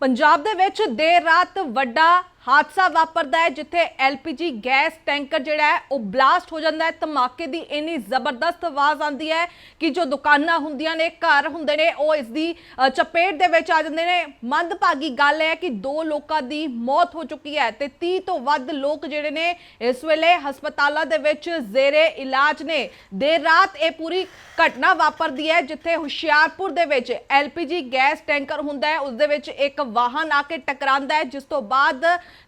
ਪੰਜਾਬ ਦੇ ਵਿੱਚ ਦੇਰ ਰਾਤ ਵੱਡਾ ਹਾਦਸਾ ਵਾਪਰਦਾ ਹੈ ਜਿੱਥੇ ਐਲਪੀਜੀ ਗੈਸ ਟੈਂਕਰ ਜਿਹੜਾ ਹੈ ਉਹ ਬਲਾਸਟ ਹੋ ਜਾਂਦਾ ਹੈ। ਧਮਾਕੇ ਦੀ ਇੰਨੀ ਜ਼ਬਰਦਸਤ ਆਵਾਜ਼ ਆਉਂਦੀ ਹੈ ਕਿ ਜੋ ਦੁਕਾਨਾਂ ਹੁੰਦੀਆਂ ਨੇ, ਘਰ ਹੁੰਦੇ ਨੇ, ਉਹ ਇਸ ਦੀ ਚਪੇਟ ਦੇ ਵਿੱਚ ਆ ਜਾਂਦੇ ਨੇ। ਮੰਦਭਾਗੀ ਗੱਲ ਹੈ ਕਿ ਦੋ ਲੋਕਾਂ ਦੀ ਮੌਤ ਹੋ ਚੁੱਕੀ ਹੈ ਤੇ 30 ਤੋਂ ਵੱਧ ਲੋਕ ਜਿਹੜੇ ਨੇ ਇਸ ਵੇਲੇ ਹਸਪਤਾਲਾਂ ਦੇ ਵਿੱਚ ਜ਼ੇਰੇ ਇਲਾਜ ਨੇ। ਦੇਰ ਰਾਤ ਇਹ ਪੂਰੀ ਘਟਨਾ ਵਾਪਰਦੀ ਹੈ ਜਿੱਥੇ ਹੁਸ਼ਿਆਰਪੁਰ ਦੇ ਵਿੱਚ ਐਲਪੀਜੀ ਗੈਸ ਟੈਂਕਰ ਹੁੰਦਾ ਹੈ। ਉਸ ਦੇ ਵਿੱਚ ਇੱਕ ਵਾਹਨ ਆ ਕੇ ਟਕਰਾਉਂਦਾ ਹੈ, ਜਿਸ ਤੋਂ ਬਾਅਦ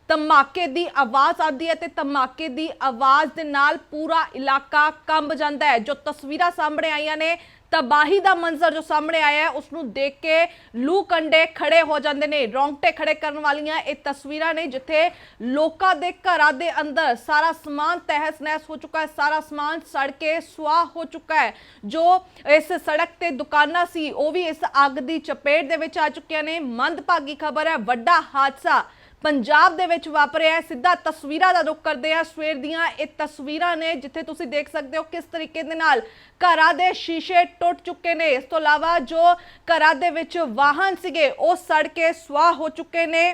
ਧਮਾਕੇ ਦੀ ਆਵਾਜ਼ ਆਉਂਦੀ ਹੈ ਤੇ ਧਮਾਕੇ ਦੀ ਆਵਾਜ਼ ਦੇ ਨਾਲ ਪੂਰਾ ਇਲਾਕਾ ਕੰਬ ਜਾਂਦਾ ਹੈ। ਜੋ ਤਸਵੀਰਾਂ ਸਾਹਮਣੇ ਆਈਆਂ ਨੇ, ਤਬਾਹੀ ਦਾ ਮੰਜ਼ਰ ਜੋ ਸਾਹਮਣੇ ਆਇਆ ਹੈ ਉਸ ਨੂੰ ਦੇਖ ਕੇ ਲੂ ਕੰਡੇ ਖੜੇ ਹੋ ਜਾਂਦੇ ਨੇ, ਰੌਂਗਟੇ ਖੜੇ ਕਰਨ ਵਾਲੀਆਂ ਇਹ ਤਸਵੀਰਾਂ ਨੇ, ਜਿੱਥੇ ਲੋਕਾਂ ਦੇ ਘਰਾਂ ਦੇ ਅੰਦਰ ਸਾਰਾ ਸਮਾਨ ਤਹਿਸ ਨਹਿਸ ਹੋ ਚੁੱਕਾ ਹੈ, ਸਾਰਾ ਸਮਾਨ ਸੜ ਕੇ ਸੁਆਹ ਹੋ ਚੁੱਕਾ ਹੈ। ਜੋ ਇਸ ਸੜਕ ਤੇ ਦੁਕਾਨਾਂ ਸੀ, ਉਹ ਵੀ ਇਸ ਅੱਗ ਦੀ ਚਪੇਟ ਦੇ ਵਿੱਚ ਆ ਚੁੱਕੀਆਂ ਨੇ। ਮੰਦਭਾਗੀ ਖਬਰ ਹੈ, ਵੱਡਾ ਹਾਦਸਾ ਪੰਜਾਬ ਦੇ ਵਿੱਚ ਵਾਪਰਿਆ ਹੈ। ਸਿੱਧਾ ਤਸਵੀਰਾਂ ਦਾ ਰੁਖ ਕਰਦੇ ਆ ਸਵੇਰ ਦੀਆਂ ਇਹ ਤਸਵੀਰਾਂ ਨੇ, ਜਿੱਥੇ ਤੁਸੀਂ ਦੇਖ ਸਕਦੇ ਹੋ ਕਿਸ ਤਰੀਕੇ ਦੇ ਨਾਲ ਘਰਾਂ ਦੇ ਸ਼ੀਸ਼ੇ ਟੁੱਟ ਚੁੱਕੇ ਨੇ। ਇਸ ਤੋਂ ਇਲਾਵਾ ਜੋ ਘਰਾਂ ਦੇ ਵਿੱਚ ਵਾਹਨ ਸੀਗੇ, ਉਹ ਸੜ ਕੇ ਸੁਆਹ ਹੋ ਚੁੱਕੇ ਨੇ।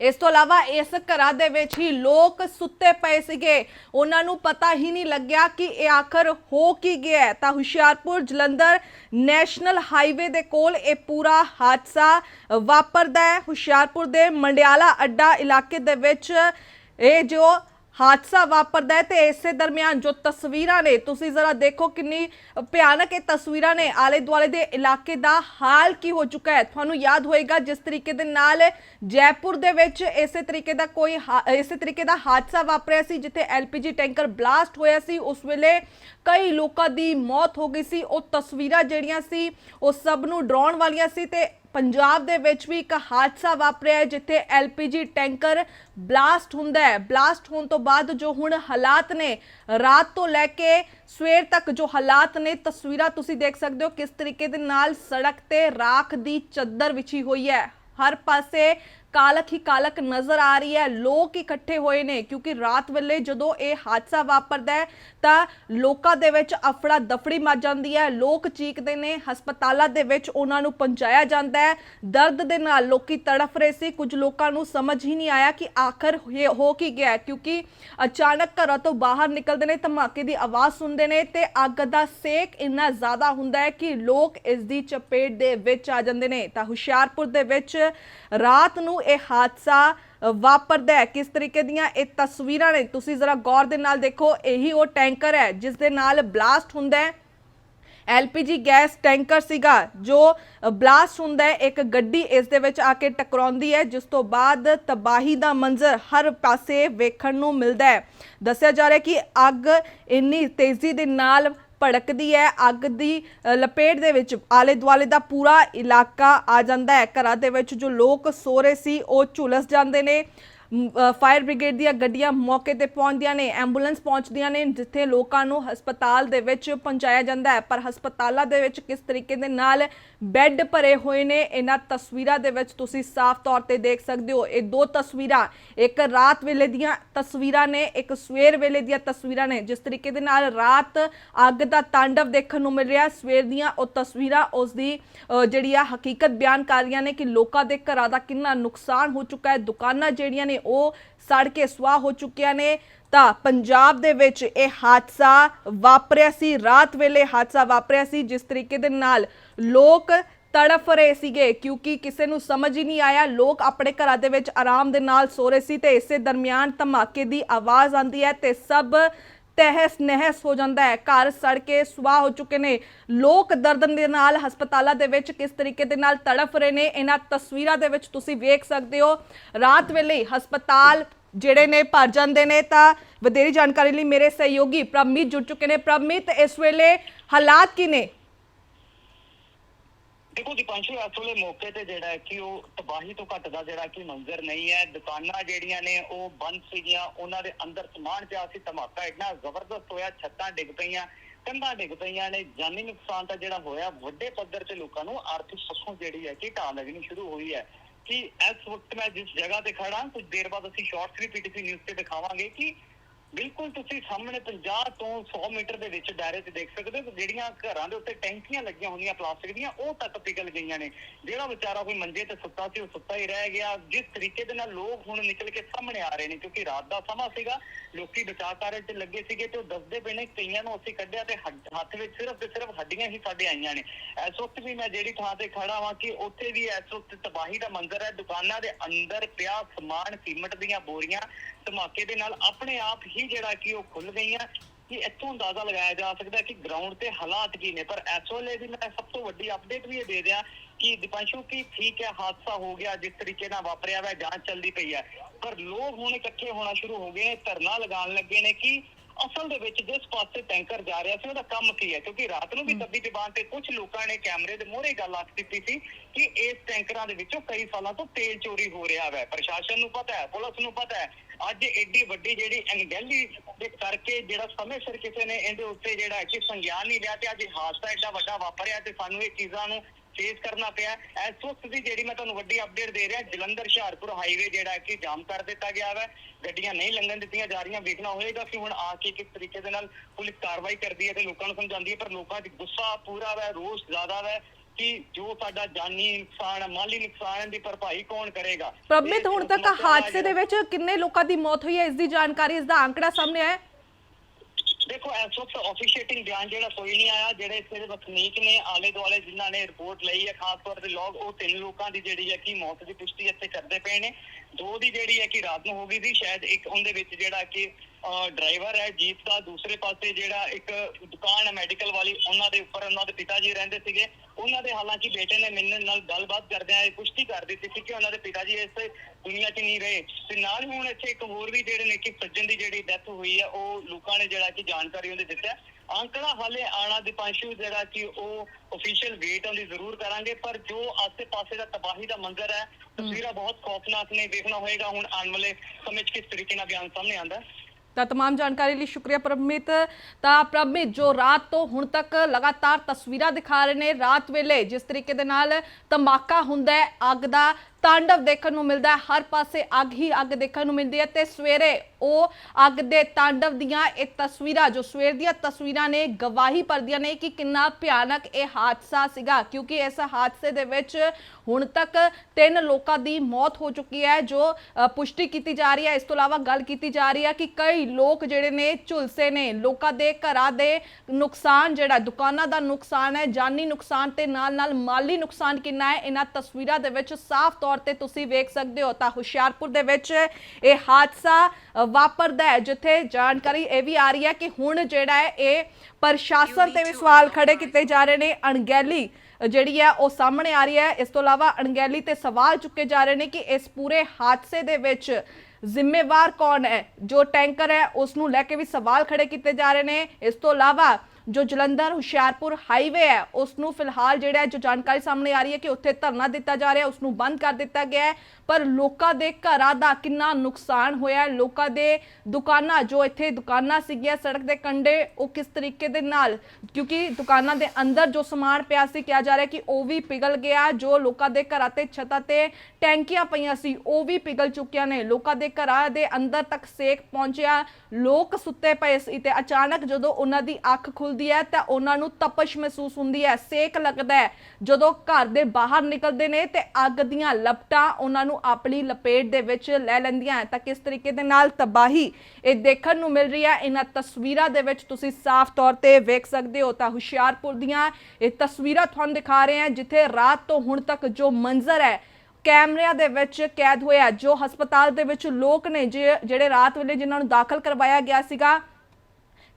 ਇਸ ਤੋਂ ਇਲਾਵਾ ਇਸ ਘਰਾਂ ਦੇ ਵਿੱਚ ਹੀ ਲੋਕ ਸੁੱਤੇ ਪਏ ਸੀਗੇ। ਉਹਨਾਂ ਨੂੰ ਪਤਾ ਹੀ ਨਹੀਂ ਲੱਗਿਆ ਕਿ ਇਹ ਆਖਰ ਹੋ ਕੀ ਗਿਆ ਤਾਂ ਹੁਸ਼ਿਆਰਪੁਰ ਜਲੰਧਰ ਨੈਸ਼ਨਲ ਹਾਈਵੇ ਦੇ ਕੋਲ ਇਹ ਪੂਰਾ ਹਾਦਸਾ ਵਾਪਰਦਾ ਹੈ। ਹੁਸ਼ਿਆਰਪੁਰ ਦੇ ਮੰਡਿਆਲਾ ਅੱਡਾ ਇਲਾਕੇ ਦੇ ਵਿੱਚ ਇਹ ਜੋ ਹਾਦਸਾ ਵਾਪਰਦਾ ਹੈ ਤੇ ਇਸੇ ਦਰਮਿਆਨ ਜੋ ਤਸਵੀਰਾਂ ਨੇ, ਤੁਸੀਂ ਜ਼ਰਾ ਦੇਖੋ ਕਿੰਨੀ ਭਿਆਨਕ ਇਹ ਤਸਵੀਰਾਂ ਨੇ ਆਲੇ ਦੁਆਲੇ ਦੇ ਇਲਾਕੇ ਦਾ ਹਾਲ ਕੀ ਹੋ ਚੁੱਕਾ ਹੈ। ਤੁਹਾਨੂੰ ਯਾਦ ਹੋਏਗਾ, ਜਿਸ ਤਰੀਕੇ ਦੇ ਨਾਲ ਜੈਪੁਰ ਦੇ ਵਿੱਚ ਇਸੇ ਤਰੀਕੇ ਦਾ ਕੋਈ ਹਾ- ਇਸੇ ਤਰੀਕੇ ਦਾ ਹਾਦਸਾ ਵਾਪਰਿਆ ਸੀ, ਜਿੱਥੇ ਐਲਪੀਜੀ ਟੈਂਕਰ ਬਲਾਸਟ ਹੋਇਆ ਸੀ। ਉਸ ਵੇਲੇ ਕਈ ਲੋਕਾਂ ਦੀ ਮੌਤ ਹੋ ਗਈ ਸੀ। ਉਹ ਤਸਵੀਰਾਂ ਜਿਹੜੀਆਂ ਸੀ, ਉਹ ਸਭ ਨੂੰ ਡਰਾਉਣ ਵਾਲੀਆਂ ਸੀ ਤੇ ਪੰਜਾਬ ਦੇ ਵਿੱਚ ਵੀ ਇੱਕ ਹਾਦਸਾ ਵਾਪਰਿਆ ਹੈ, ਜਿੱਥੇ ਐਲਪੀਜੀ ਟੈਂਕਰ ਬਲਾਸਟ ਹੁੰਦਾ ਹੈ। ਬਲਾਸਟ ਹੋਣ ਤੋਂ ਬਾਅਦ ਜੋ ਹੁਣ ਹਾਲਾਤ ਨੇ, ਰਾਤ ਤੋਂ ਲੈ ਕੇ ਸਵੇਰ ਤੱਕ ਜੋ ਹਾਲਾਤ ਨੇ, ਤਸਵੀਰਾਂ ਤੁਸੀਂ ਦੇਖ ਸਕਦੇ ਹੋ ਕਿਸ ਤਰੀਕੇ ਦੇ ਨਾਲ ਸੜਕ ਤੇ ਰਾਖ ਦੀ ਚੱਦਰ ਵਿਛੀ ਹੋਈ ਹੈ। ਹਰ ਪਾਸੇ ਕਾਲਕ ਹੀ ਕਾਲਕ ਨਜ਼ਰ ਆ ਰਹੀ ਹੈ। ਲੋਕ ਇਕੱਠੇ ਹੋਏ ਨੇ, ਕਿਉਂਕਿ ਰਾਤ ਵੇਲੇ ਜਦੋਂ ਇਹ ਹਾਦਸਾ ਵਾਪਰਦਾ ਹੈ, ਤਾਂ ਲੋਕਾਂ ਦੇ ਵਿੱਚ ਅਫੜਾ ਦਫੜੀ ਮਚ ਜਾਂਦੀ ਹੈ। ਲੋਕ ਚੀਕਦੇ ਨੇ, ਹਸਪਤਾਲਾਂ ਦੇ ਵਿੱਚ ਉਹਨਾਂ ਨੂੰ ਪਹੁੰਚਾਇਆ ਜਾਂਦਾ ਹੈ। ਦਰਦ ਦੇ ਨਾਲ ਲੋਕੀ ਤੜਫ ਰਹੇ ਸੀ। ਕੁਝ ਲੋਕਾਂ ਨੂੰ ਸਮਝ ਹੀ ਨਹੀਂ ਆਇਆ ਕਿ ਆਖਰ ਹੋ ਕੀ ਗਿਆ ਕਿਉਂਕਿ ਅਚਾਨਕ ਘਰਾਂ ਤੋਂ ਬਾਹਰ ਨਿਕਲਦੇ ਨੇ, ਧਮਾਕੇ ਦੀ ਆਵਾਜ਼ ਸੁਣਦੇ ਨੇ ਤੇ ਅੱਗ ਦਾ ਸੇਕ ਇੰਨਾ ਜ਼ਿਆਦਾ ਹੁੰਦਾ ਹੈ ਕਿ ਲੋਕ ਇਸ ਦੀ ਚਪੇਟ ਦੇ ਵਿੱਚ ਆ ਜਾਂਦੇ ਨੇ। ਤਾਂ ਹੁਸ਼ਿਆਰਪੁਰ ਦੇ ਵਿੱਚ ਰਾਤ ਨੂੰ ਇਹ ਹਾਦਸਾ ਅ, ਵਾਪਰਦਾ ਹੈ। ਕਿਸ ਤਰੀਕੇ ਦੀਆਂ ਇਹ ਤਸਵੀਰਾਂ ਨੇ? ਤੁਸੀਂ ਜ਼ਰਾ ਗੌਰ ਦੇ ਨਾਲ ਦੇਖੋ ਇਹੀ ਉਹ ਟੈਂਕਰ ਹੈ ਜਿਸ ਦੇ ਨਾਲ ਬਲਾਸਟ ਹੁੰਦਾ ਹੈ। ਐਲਪੀਜੀ ਗੈਸ ਟੈਂਕਰ ਸੀਗਾ ਜੋ ਬਲਾਸਟ ਹੁੰਦਾ ਹੈ। ਇੱਕ ਗੱਡੀ ਇਸ ਦੇ ਵਿੱਚ ਆ ਕੇ ਟਕਰਾਉਂਦੀ ਹੈ ਜਿਸ ਤੋਂ ਬਾਅਦ ਤਬਾਹੀ ਦਾ ਮੰਜ਼ਰ ਹਰ ਪਾਸੇ ਵੇਖਣ ਨੂੰ ਮਿਲਦਾ ਹੈ। ਦੱਸਿਆ ਜਾ ਰਿਹਾ ਕਿ ਅੱਗ ਇੰਨੀ ਤੇਜ਼ੀ ਦੇ ਨਾਲ ਭੜਕਦੀ ਹੈ, ਅੱਗ ਦੀ ਲਪੇਟ ਦੇ ਵਿੱਚ ਆਲੇ ਦੁਆਲੇ ਦਾ ਪੂਰਾ ਇਲਾਕਾ ਆ ਜਾਂਦਾ ਹੈ। ਘਰਾਂ ਦੇ ਵਿੱਚ ਜੋ ਲੋਕ ਸੋ ਰਹੇ ਸੀ, ਉਹ ਝੁਲਸ ਜਾਂਦੇ ਨੇ। ਫਾਇਰ ਬ੍ਰਿਗੇਡ ਦੀਆਂ ਗੱਡੀਆਂ ਮੌਕੇ ਤੇ ਪਹੁੰਚਦੀਆਂ ਨੇ ਐਂਬੂਲੈਂਸ ਪਹੁੰਚਦੀਆਂ ਨੇ, ਜਿੱਥੇ ਲੋਕਾਂ ਨੂੰ ਹਸਪਤਾਲ ਦੇ ਵਿੱਚ ਪਹੁੰਚਾਇਆ ਜਾਂਦਾ ਹੈ। ਪਰ ਹਸਪਤਾਲਾਂ ਦੇ ਵਿੱਚ ਕਿਸ ਤਰੀਕੇ ਦੇ ਨਾਲ ਬੈੱਡ ਭਰੇ ਹੋਏ ਨੇ, ਇਹਨਾਂ ਤਸਵੀਰਾਂ ਦੇ ਵਿੱਚ ਤੁਸੀਂ ਸਾਫ਼ ਤੌਰ ਤੇ ਦੇਖ ਸਕਦੇ ਹੋ। ਇਹ ਦੋ ਤਸਵੀਰਾਂ, ਇੱਕ ਰਾਤ ਵੇਲੇ ਦੀਆਂ ਤਸਵੀਰਾਂ ਨੇ, ਇੱਕ ਸਵੇਰ ਵੇਲੇ ਦੀਆਂ ਤਸਵੀਰਾਂ ਨੇ। ਜਿਸ ਤਰੀਕੇ ਦੇ ਨਾਲ ਰਾਤ ਅੱਗ ਦਾ ਤਾਂਡਵ ਦੇਖਣ ਨੂੰ ਮਿਲ ਰਿਹਾ ਸਵੇਰ ਦੀਆਂ ਉਹ ਤਸਵੀਰਾਂ, ਉਸ ਦੀ ਜਿਹੜੀ ਆ ਹਕੀਕਤ ਬਿਆਨ ਕਰ ਰਹੀਆਂ ਨੇ ਕਿ ਲੋਕਾਂ ਦੇ ਘਰਾਂ ਦਾ ਕਿੰਨਾ ਨੁਕਸਾਨ ਹੋ ਚੁੱਕਾ ਹੈ। ਦੁਕਾਨਾਂ ਜਿਹੜੀਆਂ ਨੇ ਉਹ ਸੜ ਕੇ ਸੁਆਹ ਹੋ ਚੁੱਕੀਆਂ ਨੇ। ਤਾਂ ਪੰਜਾਬ ਦੇ ਵਿੱਚ ਇਹ ਹਾਦਸਾ ਵਾਪਰਿਆ ਸੀ। ਰਾਤ ਵੇਲੇ ਹਾਦਸਾ ਵਾਪਰਿਆ ਸੀ, ਜਿਸ ਤਰੀਕੇ ਦੇ ਨਾਲ ਲੋਕ ਤੜਫ ਰਹੇ ਸੀਗੇ, ਕਿਉਂਕਿ ਕਿਸੇ ਨੂੰ ਸਮਝ ਹੀ ਨਹੀਂ ਆਇਆ। ਲੋਕ ਆਪਣੇ ਘਰਾਂ ਦੇ ਵਿੱਚ ਆਰਾਮ ਦੇ ਨਾਲ ਸੋ ਰਹੇ ਸੀ ਤੇ ਇਸੇ ਦਰਮਿਆਨ ਧਮਾਕੇ ਦੀ ਆਵਾਜ਼ ਆਉਂਦੀ ਹੈ ਤੇ ਸਭ ਤਹਿਸ ਨਹਿਸ ਹੋ ਜਾਂਦਾ ਹੈ। ਘਰ ਸੜ ਕੇ ਸੁਆਹ ਹੋ ਚੁੱਕੇ ਨੇ। ਲੋਕ ਦਰਦਨ ਦੇ ਨਾਲ ਹਸਪਤਾਲਾਂ ਦੇ ਵਿੱਚ ਕਿਸ ਤਰੀਕੇ ਦੇ ਨਾਲ ਤੜਫ ਰਹੇ ਨੇ, ਇਹਨਾਂ ਤਸਵੀਰਾਂ ਦੇ ਵਿੱਚ ਤੁਸੀਂ ਵੇਖ ਸਕਦੇ ਹੋ। ਰਾਤ ਵੇਲੇ ਹਸਪਤਾਲ ਜਿਹੜੇ ਨੇ ਭਰ ਜਾਂਦੇ ਨੇ ਤਾਂ ਵਧੇਰੀ ਜਾਣਕਾਰੀ ਲਈ ਮੇਰੇ ਸਹਿਯੋਗੀ ਪ੍ਰਮੀਤ ਜੁੜ ਚੁੱਕੇ ਨੇ। ਪ੍ਰਮੀਤ, ਇਸ ਵੇਲੇ ਹਾਲਾਤ ਕੀ ਨੇ? ਦੇਖੋ ਦੀਪਾਂਸ਼ੂ ਇਸ ਵੇਲੇ ਮੌਕੇ ਤੇ ਜਿਹੜਾ ਹੈ ਕਿ ਉਹ ਤਬਾਹੀ ਤੋਂ ਘੱਟ ਦਾ ਜਿਹੜਾ ਕਿ ਮੰਜ਼ਰ ਨਹੀਂ ਹੈ। ਦੁਕਾਨਾਂ ਜਿਹੜੀਆਂ ਨੇ, ਉਹ ਬੰਦ ਸੀਗੀਆਂ। ਉਹਨਾਂ ਦੇ ਅੰਦਰ ਸਮਾਨ ਪਿਆ ਸੀ। ਧਮਾਕਾ ਇੰਨਾ ਜ਼ਬਰਦਸਤ ਹੋਇਆ, ਛੱਤਾਂ ਡਿੱਗ ਪਈਆਂ, ਕੰਧਾਂ ਡਿੱਗ ਪਈਆਂ ਨੇ। ਜਾਨੀ ਨੁਕਸਾਨ ਤਾਂ ਜਿਹੜਾ ਹੋਇਆ, ਵੱਡੇ ਪੱਧਰ ਤੇ ਲੋਕਾਂ ਨੂੰ ਆਰਥਿਕ ਪੱਖੋਂ ਜਿਹੜੀ ਹੈ ਕਿ ਢਾਹ ਲੱਗਣੀ ਸ਼ੁਰੂ ਹੋਈ ਹੈ ਕਿ ਇਸ ਵਕਤ ਮੈਂ ਜਿਸ ਜਗ੍ਹਾ ਤੇ ਖੜਾ ਕੁਝ ਦੇਰ ਬਾਅਦ ਅਸੀਂ ਸ਼ਾਰਟਸ ਵੀ ਪੀਟੀਸੀ ਨਿਊਜ਼ ਤੇ ਦਿਖਾਵਾਂਗੇ ਕਿ ਬਿਲਕੁਲ ਤੁਸੀਂ ਸਾਹਮਣੇ 50 ਤੋਂ 100 ਮੀਟਰ ਦੇ ਵਿੱਚ ਦਾਇਰੇ 'ਚ ਦੇਖ ਸਕਦੇ ਹੋ ਜਿਹੜੀਆਂ ਘਰਾਂ ਦੇ ਉੱਤੇ ਟੈਂਕੀਆਂ ਲੱਗੀਆਂ ਹੁੰਦੀਆਂ ਪਲਾਸਟਿਕ ਦੀਆਂ, ਉਹ ਤੱਕ ਪਿਘਲ ਗਈਆਂ ਨੇ। ਜਿਹੜਾ ਵਿਚਾਰਾ ਕੋਈ ਮੰਜੇ ਤੇ ਸੁੱਤਾ ਸੀ, ਉਹ ਸੁੱਤਾ ਹੀ ਰਹਿ ਗਿਆ। ਜਿਸ ਤਰੀਕੇ ਦੇ ਨਾਲ ਲੋਕ ਹੁਣ ਨਿਕਲ ਕੇ ਸਾਹਮਣੇ ਆ ਰਹੇ ਨੇ, ਕਿਉਂਕਿ ਰਾਤ ਦਾ ਸਮਾਂ ਸੀਗਾ, ਲੋਕੀ ਬਚਾਅ ਕਾਰਜ 'ਚ ਲੱਗੇ ਸੀਗੇ ਤੇ ਉਹ ਦੱਸਦੇ ਪਏ ਨੇ ਕਈਆਂ ਨੂੰ ਅਸੀਂ ਕੱਢਿਆ ਤੇ ਹੱਥ ਵਿੱਚ ਸਿਰਫ ਤੇ ਸਿਰਫ ਹੱਡੀਆਂ ਹੀ ਸਾਡੇ ਆਈਆਂ ਨੇ। ਇਸ ਵਕਤ ਵੀ ਮੈਂ ਜਿਹੜੀ ਥਾਂ ਤੇ ਖੜਾ ਵਾਂ ਕਿ ਉੱਥੇ ਵੀ ਇਸ ਵਕਤ ਤਬਾਹੀ ਦਾ ਮੰਜ਼ਰ ਹੈ। ਦੁਕਾਨਾਂ ਦੇ ਅੰਦਰ ਪਿਆ ਸਮਾਨ, ਸੀਮਟ ਦੀਆਂ ਬੋਰੀਆਂ ਧਮਾਕੇ ਦੇ ਨਾਲ ਆਪਣੇ ਆਪ ਹੀ ਜਿਹੜਾ ਕਿ ਉਹ ਖੁੱਲ ਗਈਆਂ ਕਿ ਇੱਥੋਂ ਅੰਦਾਜ਼ਾ ਲਗਾਇਆ ਜਾ ਸਕਦਾ ਹੈ ਕਿ ਗਰਾਊਂਡ ਤੇ ਹਾਲਾਤ ਕੀ ਨੇ। ਪਰ ਇਸ ਵੇਲੇ ਦੀ ਮੈਂ ਸਭ ਤੋਂ ਵੱਡੀ ਅਪਡੇਟ ਵੀ ਇਹ ਦੇ ਦਿਆਂ ਕਿ ਦੀਪਾਂਸ਼ੂ ਕੀ ਠੀਕ ਹੈ ਹਾਦਸਾ ਹੋ ਗਿਆ ਜਿਸ ਤਰੀਕੇ ਨਾਲ ਵਾਪਰਿਆ ਵਾ ਜਾਂਚ ਚੱਲਦੀ ਪਈ ਹੈ। ਪਰ ਲੋਕ ਹੁਣ ਇਕੱਠੇ ਹੋਣਾ ਸ਼ੁਰੂ ਹੋ ਗਏ ਨੇ ਧਰਨਾ ਲਗਾਉਣ ਲੱਗੇ ਨੇ ਕਿ ਅਸਲ ਦੇ ਵਿੱਚ ਜਿਸ ਪਾਸੇ ਟੈਂਕਰ ਜਾ ਰਿਹਾ ਸੀ ਉਹਦਾ ਕੰਮ ਕੀ ਹੈ? ਕਿਉਂਕਿ ਰਾਤ ਨੂੰ ਵੀ ਤੱਬੀ ਜ਼ਬਾਨ ਤੇ ਕੁਝ ਲੋਕਾਂ ਨੇ ਕੈਮਰੇ ਦੇ ਮੂਹਰੇ ਗੱਲ ਆਖ ਦਿੱਤੀ ਸੀ ਕਿ ਇਸ ਟੈਂਕਰਾਂ ਦੇ ਵਿੱਚੋਂ ਕਈ ਸਾਲਾਂ ਤੋਂ ਤੇਲ ਚੋਰੀ ਹੋ ਰਿਹਾ ਹੈ ਪ੍ਰਸ਼ਾਸਨ ਨੂੰ ਪਤਾ ਹੈ ਪੁਲਿਸ ਨੂੰ ਪਤਾ ਹੈ ਅੱਜ ਏਡੀ ਵੱਡੀ ਜਿਹੜੀ ਅਣਗਹਿਲੀ ਦੇ ਕਰਕੇ ਜਿਹੜਾ ਸਮੇਂ ਸਿਰ ਕਿਸੇ ਨੇ ਇਹਦੇ ਉੱਤੇ ਜਿਹੜਾ ਕਿ ਸੰਗਿਆਨ ਨਹੀਂ ਲਿਆ ਤੇ ਅੱਜ ਹਾਦਸਾ ਏਡਾ ਵੱਡਾ ਵਾਪਰਿਆ ਤੇ ਸਾਨੂੰ ਇਹ ਚੀਜ਼ਾਂ ਨੂੰ ਫੇਸ ਕਰਨਾ ਪਿਆ। ਇਸ ਵਕਤ ਦੀ ਜਿਹੜੀ ਮੈਂ ਤੁਹਾਨੂੰ ਵੱਡੀ ਅਪਡੇਟ ਦੇ ਰਿਹਾ, ਜਲੰਧਰ ਹੁਸ਼ਿਆਰਪੁਰ ਹਾਈਵੇ ਜਿਹੜਾ ਕਿ ਜਾਮ ਕਰ ਦਿੱਤਾ ਗਿਆ ਹੈ ਗੱਡੀਆਂ ਨਹੀਂ ਲੰਘਣ ਦਿੱਤੀਆਂ ਜਾ ਰਹੀਆਂ, ਵੇਖਣਾ ਹੋਏਗਾ ਕਿ ਹੁਣ ਆ ਕੇ ਕਿਸ ਤਰੀਕੇ ਦੇ ਨਾਲ ਪੁਲਿਸ ਕਾਰਵਾਈ ਕਰਦੀ ਹੈ ਤੇ ਲੋਕਾਂ ਨੂੰ ਸਮਝਾਉਂਦੀ ਹੈ, ਪਰ ਲੋਕਾਂ 'ਚ ਗੁੱਸਾ ਪੂਰਾ ਹੈ ਰੋਸ ਜ਼ਿਆਦਾ ਹੈ ਕਿ ਜੋ ਸਾਡਾ ਜਾਨੀ ਨੁਕਸਾਨ ਮਾਲੀ ਨੁਕਸਾਨ ਦੀ ਭਰਪਾਈ ਕੌਣ ਕਰੇਗਾ? ਪ੍ਰਭਮਿਤ ਹੁਣ ਤੱਕ ਹਾਦਸੇ ਦੇ ਵਿੱਚ ਕਿੰਨੇ ਲੋਕਾਂ ਦੀ ਮੌਤ ਹੋਈ ਹੈ? ਇਸ ਦੀ ਜਾਣਕਾਰੀ ਇਸ ਦਾ ਅੰਕੜਾ ਸਾਹਮਣੇ ਆਇਆ? ਦੇਖੋ ਇਸ ਵਕਤ ਆਫੀਸ਼ੀਏਟਿੰਗ ਬਿਆਨ ਜਿਹੜਾ ਕੋਈ ਨਹੀਂ ਆਇਆ ਜਿਹੜੇ ਇੱਥੇ ਦੇ ਵਸਨੀਕ ਨੇ ਆਲੇ ਦੁਆਲੇ ਜਿਨ੍ਹਾਂ ਨੇ ਰਿਪੋਰਟ ਲਈ ਹੈ ਖਾਸ ਤੌਰ ਤੇ ਲੋਕ ਉਹ ਤਿੰਨ ਲੋਕਾਂ ਦੀ ਜਿਹੜੀ ਹੈ ਕਿ ਮੌਤ ਦੀ ਪੁਸ਼ਟੀ ਇੱਥੇ ਕਰਦੇ ਪਏ ਨੇ। ਦੋ ਦੀ ਜਿਹੜੀ ਹੈ ਕਿ ਰਾਤ ਨੂੰ ਹੋ ਗਈ ਸੀ ਸ਼ਾਇਦ ਇੱਕ ਉਹਦੇ ਵਿੱਚ ਜਿਹੜਾ ਕਿ ਡਰਾਈਵਰ ਹੈ ਜੀਪ ਦਾ। ਦੂਸਰੇ ਪਾਸੇ ਜਿਹੜਾ ਇੱਕ ਦੁਕਾਨ ਹੈ ਮੈਡੀਕਲ ਵਾਲੀ ਉਹਨਾਂ ਦੇ ਉੱਪਰ ਉਹਨਾਂ ਦੇ ਪਿਤਾ ਜੀ ਰਹਿੰਦੇ ਸੀਗੇ। ਉਹਨਾਂ ਦੇ ਹਾਲਾਂਕਿ ਬੇਟੇ ਨੇ ਮੇਰੇ ਨਾਲ ਗੱਲਬਾਤ ਕਰਦਿਆਂ ਇਹ ਪੁਸ਼ਟੀ ਕਰ ਦਿੱਤੀ ਸੀ ਕਿ ਉਹਨਾਂ ਦੇ ਪਿਤਾ ਜੀ ਇਸ ਦੁਨੀਆ 'ਚ ਨਹੀਂ ਰਹੇ। ਤੇ ਨਾਲ ਹੀ ਹੁਣ ਇੱਥੇ ਇੱਕ ਹੋਰ ਵੀ ਜਿਹੜੇ ਨੇ ਕਿ ਸੱਜਣ ਦੀ ਜਿਹੜੀ ਡੈਥ ਹੋਈ ਹੈ ਉਹ ਲੋਕਾਂ ਨੇ ਜਿਹੜਾ ਕਿ ਜਾਣਕਾਰੀ ਉਹਦੇ ਦਿੱਤਾ। ਅੰਕੜਾ ਹਾਲੇ ਆਣਾ ਦੀਪਾਂਸ਼ੂ ਜਿਹੜਾ ਕਿ ਉਹ ਅਫੀਸ਼ੀਅਲ ਵੇਟ ਉਹਦੀ ਜ਼ਰੂਰ ਕਰਾਂਗੇ ਪਰ ਜੋ ਆਸੇ-ਪਾਸੇ ਦਾ ਤਬਾਹੀ ਦਾ ਮੰਜ਼ਰ ਹੈ ਤਸਵੀਰਾਂ ਬਹੁਤ ਖੌਫਨਾਕ ਨੇ ਦੇਖਣਾ ਹੋਏਗਾ ਹੁਣ ਆਉਣ ਵਾਲੇ ਸਮੇਂ 'ਚ ਕਿਸ ਤਰੀਕੇ ਨਾਲ ਬਿਆਨ ਸਾਹਮਣੇ ਆਉਂਦਾ ਤਾਂ तमाम ਜਾਣਕਾਰੀ ਲਈ ਸ਼ੁਕਰੀਆ ਪ੍ਰਭਮਿਤ ਤਾਂ ਪ੍ਰਭਮਿਤ ਜੋ ਰਾਤ ਤੋਂ ਹੁਣ ਤੱਕ ਲਗਾਤਾਰ ਤਸਵੀਰਾਂ ਦਿਖਾ ਰਹੇ ਨੇ ਰਾਤ ਵੇਲੇ ਜਿਸ ਤਰੀਕੇ ਦੇ ਨਾਲ ਧਮਾਕਾ ਹੁੰਦਾ ਹੈ ਅੱਗ ਦਾ ਤਾਂਡਵ ਦੇਖਣ ਨੂੰ ਮਿਲਦਾ ਹੈ। ਹਰ ਪਾਸੇ ਅੱਗ ਹੀ ਅੱਗ ਦੇਖਣ ਨੂੰ ਮਿਲਦੀ ਹੈ ਤੇ ਸਵੇਰੇ ਉਹ ਅੱਗ ਦੇ ਤਾਂਡਵ ਦੀਆਂ ਇਹ ਤਸਵੀਰਾਂ, ਜੋ ਸਵੇਰ ਦੀਆਂ ਤਸਵੀਰਾਂ ਨੇ, ਗਵਾਹੀ ਭਰਦੀਆਂ ਨੇ ਕਿ ਕਿੰਨਾ ਭਿਆਨਕ ਇਹ ਹਾਦਸਾ ਸੀਗਾ। ਕਿਉਂਕਿ ਇਸ ਹਾਦਸੇ ਦੇ ਵਿੱਚ ਹੁਣ ਤੱਕ ਤਿੰਨ ਲੋਕਾਂ ਦੀ ਮੌਤ ਹੋ ਚੁੱਕੀ ਹੈ, ਜੋ ਪੁਸ਼ਟੀ ਕੀਤੀ ਜਾ ਰਹੀ ਹੈ। ਇਸ ਤੋਂ ਇਲਾਵਾ ਗੱਲ ਕੀਤੀ ਜਾ ਰਹੀ ਹੈ ਕਿ ਕਈ ਲੋਕ ਜਿਹੜੇ ਨੇ ਝੁਲਸੇ ਨੇ। ਲੋਕਾਂ ਦੇ ਘਰਾਂ ਦੇ ਨੁਕਸਾਨ, ਜਿਹੜਾ ਦੁਕਾਨਾਂ ਦਾ ਨੁਕਸਾਨ ਹੈ, ਜਾਨੀ ਨੁਕਸਾਨ ਤੇ ਨਾਲ ਨਾਲ ਮਾਲੀ ਨੁਕਸਾਨ ਕਿੰਨਾ ਹੈ, ਇਹਨਾਂ ਤਸਵੀਰਾਂ ਦੇ ਵਿੱਚ ਸਾਫ਼ ਤੌਰ ਤੇ ਤੁਸੀਂ ਵੇਖ ਸਕਦੇ ਹੋ ਤਾਂ ਹੁਸ਼ਿਆਰਪੁਰ ਦੇ ਵਿੱਚ ਇਹ ਹਾਦਸਾ ਵਾਪਰਦਾ ਹੈ, ਜਿੱਥੇ ਜਾਣਕਾਰੀ ਇਹ ਵੀ ਆ ਰਹੀ ਹੈ ਕਿ ਹੁਣ ਜਿਹੜਾ ਹੈ ਇਹ ਪ੍ਰਸ਼ਾਸਨ ਤੇ ਵੀ ਸਵਾਲ ਖੜੇ ਕੀਤੇ ਜਾ ਰਹੇ ਨੇ। ਅਣਗਹਿਲੀ ਜਿਹੜੀ ਹੈ ਉਹ ਸਾਹਮਣੇ ਆ ਰਹੀ ਹੈ। ਇਸ ਤੋਂ ਇਲਾਵਾ ਅਣਗਹਿਲੀ ਤੇ ਸਵਾਲ ਚੁੱਕੇ ਜਾ ਰਹੇ ਨੇ ਕਿ ਇਸ ਪੂਰੇ ਹਾਦਸੇ ਦੇ ਵਿੱਚ ਜ਼ਿੰਮੇਵਾਰ ਕੌਣ ਹੈ? ਜੋ ਟੈਂਕਰ ਹੈ, ਉਸ ਨੂੰ ਲੈ ਕੇ ਵੀ ਸਵਾਲ ਖੜੇ ਕੀਤੇ ਜਾ ਰਹੇ ਨੇ। ਇਸ ਤੋਂ ਇਲਾਵਾ ਜੋ ਜਲੰਧਰ ਹੁਸ਼ਿਆਰਪੁਰ ਹਾਈਵੇ ਹੈ ਉਸ ਨੂੰ ਫਿਲਹਾਲ ਜਿਹੜਾ ਜੋ ਜਾਣਕਾਰੀ ਸਾਹਮਣੇ ਆ ਰਹੀ ਹੈ ਕਿ ਉੱਥੇ ਧਰਨਾ ਦਿੱਤਾ ਜਾ ਰਿਹਾ ਹੈ ਉਸ ਨੂੰ ਬੰਦ ਕਰ ਦਿੱਤਾ ਗਿਆ ਹੈ। ਪਰ ਲੋਕਾਂ ਦੇ ਘਰਾਂ ਦਾ ਕਿੰਨਾ ਨੁਕਸਾਨ ਹੋਇਆ ਲੋਕਾਂ ਦੇ ਦੁਕਾਨਾਂ, ਜੋ ਇੱਥੇ ਦੁਕਾਨਾਂ ਸੀਗੀਆਂ ਸੜਕ ਦੇ ਕੰਢੇ, ਉਹ ਕਿਸ ਤਰੀਕੇ ਦੇ ਨਾਲ? ਕਿਉਂਕਿ ਦੁਕਾਨਾਂ ਦੇ ਅੰਦਰ ਜੋ ਸਮਾਨ ਪਿਆ ਸੀ, ਕਿਹਾ ਜਾ ਰਿਹਾ ਕਿ ਉਹ ਵੀ ਪਿਘਲ ਗਿਆ। ਜੋ ਲੋਕਾਂ ਦੇ ਘਰਾਂ ਤੇ ਛੱਤਾਂ ਤੇ ਟੈਂਕੀਆਂ ਪਈਆਂ ਸੀ, ਉਹ ਵੀ ਪਿਘਲ ਚੁੱਕੀਆਂ ਨੇ। ਲੋਕਾਂ ਦੇ ਘਰਾਂ ਦੇ ਅੰਦਰ ਤੱਕ ਸੇਕ ਪਹੁੰਚਿਆ। ਲੋਕ ਸੁੱਤੇ ਪਏ ਸੀ ਤੇ ਅਚਾਨਕ ਜਦੋਂ ਉਹਨਾਂ ਦੀ ਅੱਖ ਖੁੱਲਦੀ ਹੈ, ਤਾਂ ਉਹਨਾਂ ਨੂੰ ਤਪਸ਼ ਮਹਿਸੂਸ ਹੁੰਦੀ ਹੈ। ਸੇਕ ਲੱਗਦਾ ਹੈ। ਜਦੋਂ ਘਰ ਦੇ ਬਾਹਰ ਨਿਕਲਦੇ ਨੇ ਤੇ ਅੱਗ ਦੀਆਂ ਲਪਟਾਂ ਉਹਨਾਂ ਨੂੰ ਆਪਣੀ ਲਪੇਟ ਦੇ ਵਿੱਚ ਲੈ ਲੈਂਦੀਆਂ ਤਾਂ ਕਿਸ ਤਰੀਕੇ ਦੇ ਨਾਲ ਤਬਾਹੀ ਇਹ ਦੇਖਣ ਨੂੰ ਮਿਲ ਰਹੀ ਹੈ। ਇਹਨਾਂ ਤਸਵੀਰਾਂ ਦੇ ਵਿੱਚ ਤੁਸੀਂ ਸਾਫ਼ ਤੌਰ ਤੇ ਵੇਖ ਸਕਦੇ ਹੋ ਤਾਂ ਹੁਸ਼ਿਆਰਪੁਰ ਦੀਆਂ ਇਹ ਤਸਵੀਰਾਂ ਤੁਹਾਨੂੰ ਦਿਖਾ ਰਹੇ ਹਾਂ, ਜਿੱਥੇ ਰਾਤ ਤੋਂ ਹੁਣ ਤੱਕ ਜੋ ਮੰਜ਼ਰ ਹੈ, ਕੈਮਰਿਆਂ ਦੇ ਵਿੱਚ ਕੈਦ ਹੋਇਆ ਜੋ ਹਸਪਤਾਲ ਦੇ ਵਿੱਚ ਲੋਕ ਨੇ, ਜੇ- ਜਿਹੜੇ ਰਾਤ ਵੇਲੇ ਜਿਨ੍ਹਾਂ ਨੂੰ ਦਾਖਲ ਕਰਵਾਇਆ ਗਿਆ ਸੀਗਾ।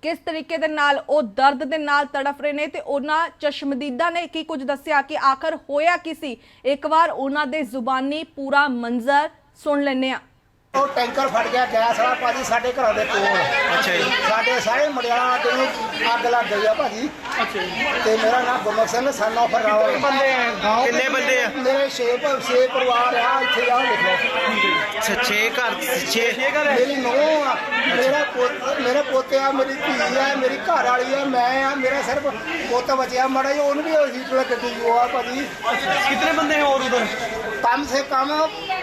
ਕਿਸ ਤਰੀਕੇ ਦੇ ਨਾਲ ਉਹ ਦਰਦ ਦੇ ਨਾਲ ਤੜਫ ਰਹੇ ਨੇ ਤੇ ਉਹਨਾਂ ਚਸ਼ਮਦੀਦਾ ਨੇ ਕੀ ਕੁਝ ਦੱਸਿਆ ਕਿ ਆਖਰ ਹੋਇਆ ਕੀ ਸੀ? ਇੱਕ ਵਾਰ ਉਹਨਾਂ ਦੇ ਜ਼ੁਬਾਨੀ ਪੂਰਾ ਮੰਜ਼ਰ ਸੁਣ ਲੈਂਦੇ ਆ ਉਹ ਟੈਂਕਰ ਫੜ ਗਿਆ ਗੈਸ ਵਾਲਾ ਭਾਜੀ ਸਾਡੇ ਘਰਾਂ ਦੇ ਕੋਲ। ਅੱਛਾ ਜੀ। ਸਾਡੇ ਸਾਰੇ ਮੁੰਡਿਆਂ ਤੇ ਅੱਗ ਲੱਗ ਗਈ ਆ ਭਾਜੀ। ਅੱਛਾ ਤੇ ਮੇਰਾ ਨਾਮ ਗੁਰਮੁਖ ਸਿੰਘ ਸਨ ਆਫ ਰਾਓ ਬੰਦੇ ਆ? ਕਿੰਨੇ ਬੰਦੇ ਆ? ਮੇਰੇ ਛੇ ਭਾਈ ਛੇ ਪਰਿਵਾਰ ਆ ਇੱਥੇ ਆ ਲਿਖਿਆ ਛੇ ਘਰ ਛੇ ਮੇਰੀ ਨੂੰਹ ਆ। ਮੇਰਾ ਪੋਤ ਮੇਰਾ ਪੋਤੇ ਆ ਮੇਰੀ ਧੀ ਆ ਮੇਰੀ ਘਰ ਵਾਲੀ ਆ ਮੈਂ ਆ ਮੇਰਾ ਸਿਰਫ ਪੋਤਾ ਬਚਿਆ ਮੜਾ ਜੀ ਉਹਨੂੰ ਵੀ ਹੀਟ ਲੱਗ ਗਈ ਉਹ ਆ ਭਾਜੀ। ਕਿੰਨੇ ਬੰਦੇ ਹੋਰ ਉਧਰ? ਕੰਮ ਸੇ ਕੰਮ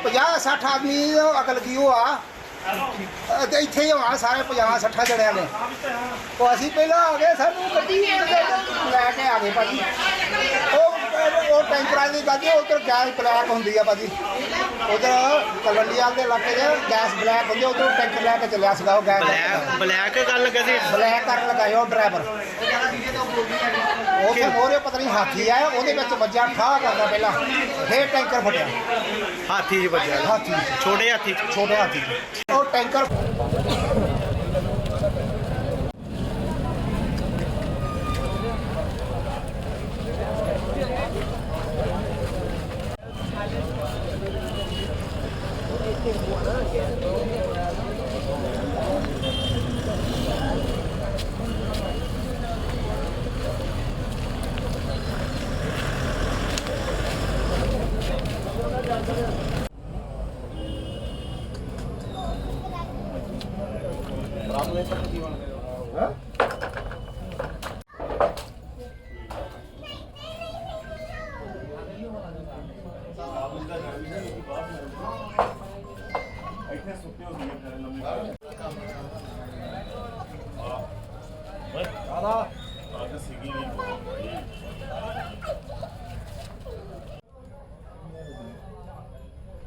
50 60 ਆਦਮੀ ਅਕਲ ਕੀ ਉਹ ਤੇ ਇੱਥੇ ਹੀ ਆ ਸਾਰੇ 50 60 ਜਣਿਆਂ ਨੇ। ਉਹ ਅਸੀਂ ਪਹਿਲਾਂ ਆ ਗਏ, ਸਾਨੂੰ ਗੱਡੀ ਲੈ ਕੇ ਆ ਗਏ ਭਾਜੀ। ਉਹ ਉਹ ਟੈਂਕਰਾਂ ਦੀ ਗੱਡੀ ਉਧਰ ਗੈਸ ਬਲੈਕ ਹੁੰਦੀ ਆ ਭਾਜੀ। ਉਧਰ ਤਲਵੰਡੀਆਂ ਦੇ ਇਲਾਕੇ 'ਚ ਗੈਸ ਬਲੈਕ ਹੁੰਦੀ ਉਧਰ ਟੈਂਕਰ ਲੈ ਕੇ ਚੱਲਿਆ ਸੀਗਾ ਉਹ ਗੈਸ ਬਲੈਕ ਬਲੈਕ ਗੱਲ ਕਰੀ ਬਲੈਕ ਕਰਨ ਉਹ ਡਰਾਈਵਰ। ਉਹ ਤੇ ਮੋਰੇ ਪਤਾ ਨਹੀਂ ਹਾਥੀ ਆ ਉਹਦੇ ਵਿੱਚ ਵੱਜਾ ਠਾਹ ਕਰਦਾ ਪਹਿਲਾਂ ਫੇਰ ਟੈਂਕਰ ਫਟਿਆ। ਹਾਥੀ 'ਚ ਵੱਜਿਆ। ਹਾਥੀ। ਛੋਟੇ ਹਾਥੀ 'ਚ। ਛੋਟੇ ਹਾਥੀ 'ਚ। ਉਹ ਟੈਂਕਰ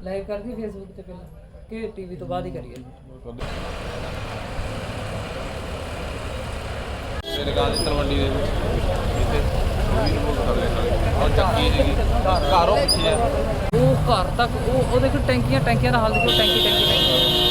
ਲਾਈਵ ਕਰਦੀ ਫੇਸਬੁੱਕ ਤੇ ਪਹਿਲਾਂ, ਕਿ ਟੀਵੀ ਤੋਂ ਬਾਅਦ ਹੀ ਕਰੀਏ। ਮੇਰੇ ਗਾਂ ਦੀ ਤਲਵੰਡੀ ਦੇ ਵਿੱਚ। ਇੱਥੇ। ਵੀ ਨੂੰ ਕਰ ਲੈ ਨਾਲੇ ਚੱਕੀ ਜੀ। ਘਰੋਂ ਪਿੱਛੇ ਉਹ ਘਰ ਤੱਕ, ਉਹ ਉਹ ਦੇਖੋ ਟੈਂਕੀਆਂ ਟੈਂਕੀਆਂ ਦਾ ਹਾਲ ਦੇਖੋ, ਟੈਂਕੀ ਟੈਂਕੀ ਟੈਂਕੀ।